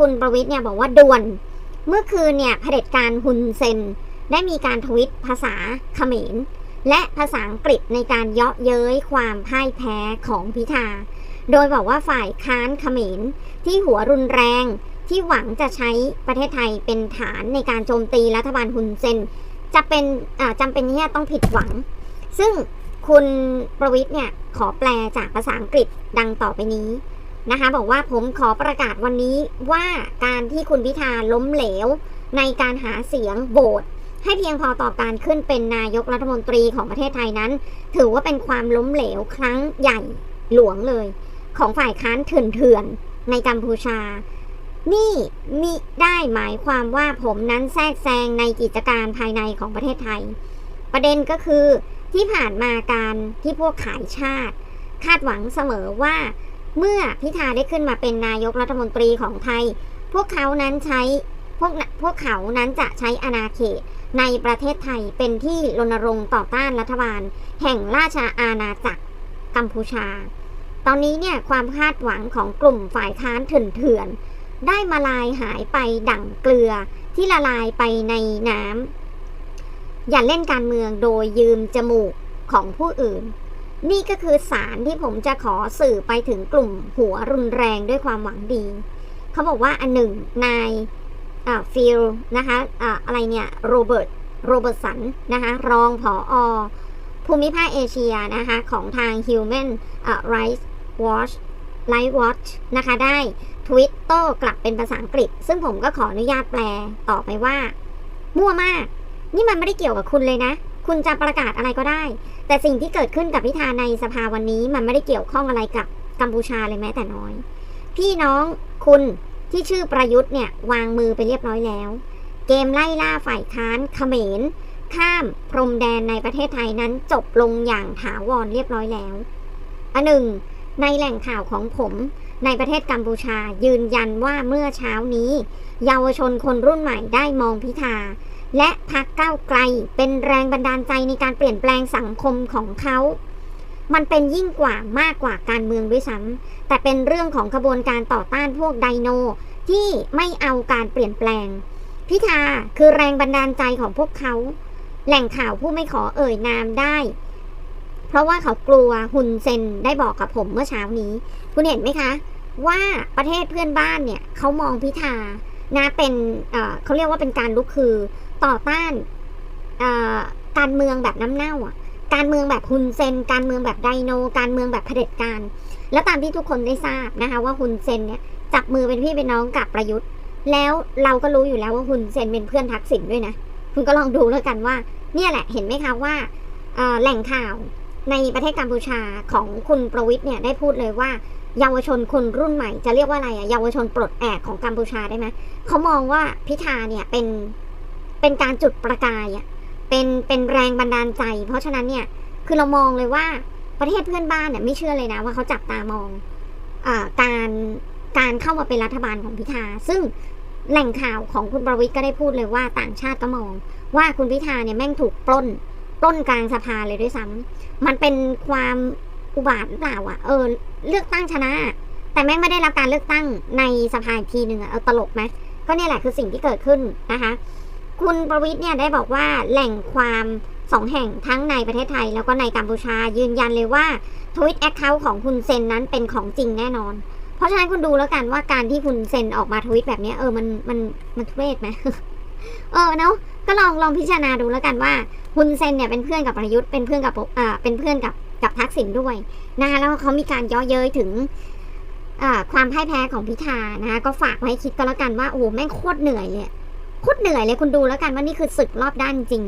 คุณประวิทย์เนี่ยบอกว่าด่วน เมื่อคืนเนี่ยเผด็จการฮุนเซน ได้มีการทวิตภาษาเขมร และภาษาอังกฤษในการเยาะเย้ยความพ่ายแพ้ของพิธา โดยบอกว่าฝ่ายค้านเขมรที่หัวรุนแรงที่หวังจะใช้ประเทศไทยเป็นฐานในการโจมตีรัฐบาลฮุนเซน จะเป็นจำเป็นที่จะต้องผิดหวัง ซึ่งคุณประวิทย์เนี่ยขอแปลจากภาษาอังกฤษดังต่อไปนี้ นะคะ บอกว่าผมขอประกาศวันนี้ว่าการที่คุณพิธาล้มเหลว ในการหาเสียงโหวตให้เพียงพอต่อการขึ้นเป็นนายกรัฐมนตรีของประเทศไทยนั้น ถือว่าเป็นความล้มเหลวครั้งใหญ่หลวงเลย ของฝ่ายค้านเถื่อนๆในกัมพูชา นี่มิได้หมายความว่าผมนั้นแทรกแซงในกิจการภายในของประเทศไทย ประเด็นก็คือที่ผ่านมาการที่พวกขายชาติ คาดหวังเสมอว่า เมื่อพิธาได้ขึ้นมาเป็นนายกรัฐมนตรีของไทย พวกเขานั้นใช้พวกพวกเขานั้นจะใช้อาณาเขตในประเทศไทยเป็นที่รณรงค์ต่อต้านรัฐบาล แห่งราชอาณาจักรกัมพูชา ตอนนี้เนี่ยความคาดหวังของกลุ่มฝ่ายค้านเถื่อนๆได้มาลายหายไปดั่งเกลือที่ละลายไปในน้ำอย่าเล่นการเมืองโดยยืมจมูกของผู้อื่น นี่ก็คือสารที่ผมจะขอสื่อไปถึงกลุ่มหัวรุนแรงด้วยความหวังดี เขาบอกว่าอันหนึ่งนายฟิลนะคะอะอะไรเนี่ยโรเบิร์ตโรเบิร์ตสันนะคะรองผออภูมิภาคเอเชียนะคะของทาง Human Rights Watch Rights Watch นะคะได้ทวิตโต้กลับเป็นภาษาอังกฤษ ซึ่งผมก็ขออนุญาตแปลต่อไปว่า มั่วมาก นี่มันไม่ได้เกี่ยวกับคุณเลยนะ คุณจะประกาศอะไรก็ได้ แต่สิ่งที่เกิดขึ้นกับพิธาในสภาวันนี้มันไม่ได้เกี่ยวข้องอะไรกับกัมพูชาเลยแม้แต่น้อย พี่น้องคุณที่ชื่อประยุทธ์เนี่ยวางมือไปเรียบร้อยแล้ว เกมไล่ล่าฝ่ายค้านเขมร ข้ามพรมแดนในประเทศไทยนั้นจบลงอย่างถาวรเรียบร้อยแล้วอันหนึ่งในแหล่งข่าวของผมในประเทศกัมพูชายืนยันว่าเมื่อเช้านี้ เยาวชนคนรุ่นใหม่ได้มองพิธา และพักก้าวไกลเป็นแรงบันดาลใจในการเปลี่ยนแปลงสังคมของเขา มันเป็นยิ่งกว่ามากกว่าการเมืองด้วยซ้ำแต่เป็นเรื่องของขบวนการต่อต้านพวกไดโน ที่ไม่เอาการเปลี่ยนแปลง พิธาคือแรงบันดาลใจของพวกเขา แหล่งข่าวผู้ไม่ขอเอ่ยนามได้ เพราะว่าเขากลัวฮุนเซนได้บอกกับผมเมื่อเช้านี้ คุณเห็นไหมคะ ว่าประเทศเพื่อนบ้านเนี่ยเขามองพิธานะเป็นเเขาเรียกว่าเป็นการลุกคือ ต่อต้านการเมืองแบบน้ำเน่าอะ การเมืองแบบฮุนเซน การเมืองแบบไดโน การเมืองแบบเผด็จการ แล้วตามที่ทุกคนได้ทราบนะคะ ว่าฮุนเซนเนี่ยจับมือเป็นพี่เป็นน้องกับประยุทธ์ แล้วเราก็รู้อยู่แล้วว่าฮุนเซนเป็นเพื่อนทักษิณด้วยนะ คุณก็ลองดูแล้วกันว่า เนี่ยแหละเห็นไหมคะว่าแหล่งข่าวในประเทศกัมพูชาของคุณประวิทย์เนี่ยได้พูดเลยว่าเยาวชนคนรุ่นใหม่จะเรียกว่าอะไรอะเยาวชนปลดแอกของกัมพูชาได้ไหมเขามองว่าพิธาเนี่ยเป็น เป็นการจุดประกายอะเป็นเป็นแรงบันดาลใจ เพราะฉะนั้นเนี่ยคือเรามองเลยว่าประเทศเพื่อนบ้านเนี่ยไม่เชื่อเลยนะว่าเขาจับตามองอการการเข้ามาเป็นรัฐบาลของพิธา ซึ่งแหล่งข่าวของคุณประวิทย์ก็ได้พูดเลยว่าต่างชาติก็มอง ว่าคุณพิธาเนี่ยแม่งถูกปล้นปล้นกลางสภาเลยด้วยซ้ำมันเป็นความอุบาทหรือเปล่าอะเออ เลือกตั้งชนะ แต่แม่งไม่ได้รับการเลือกตั้งในสภาอีกทีหนึ่งอะเอาตลกไหมก็เนี่ยแหละคือสิ่งที่เกิดขึ้นนะคะ คุณประวิทย์เนี่ยได้บอกว่าแหล่งความสองแห่งทั้งในประเทศไทย แล้วก็ในกัมพูชายืนยันเลยว่าทวิตแอคเคาท์ของคุณเซนนั้นเป็นของจริงแน่นอน เพราะฉะนั้นคุณดูแล้วกันว่าการที่คุณเซนออกมาทวิตแบบนี้เออมันมันมันทุเรศไหมเออเนาะก็ลองลองพิจารณาดูแล้วกันว่าคุณเซนเนี่ยเป็นเพื่อนกับประยุทธ์เป็นเพื่อนกับอ่าเป็นเพื่อนกับกับทักษิณด้วยนะคะแล้วเขามีการย่อเย้ยถึงความพ่ายแพ้ของพิธานะคะก็ฝากไว้คิดก็แล้วกันว่าโอ้แม่งโคตรเหนื่อยเลย คตรเหนื่อยเลยคุณดูแล้วกันว่านี่คือศึกรอบด้านจริง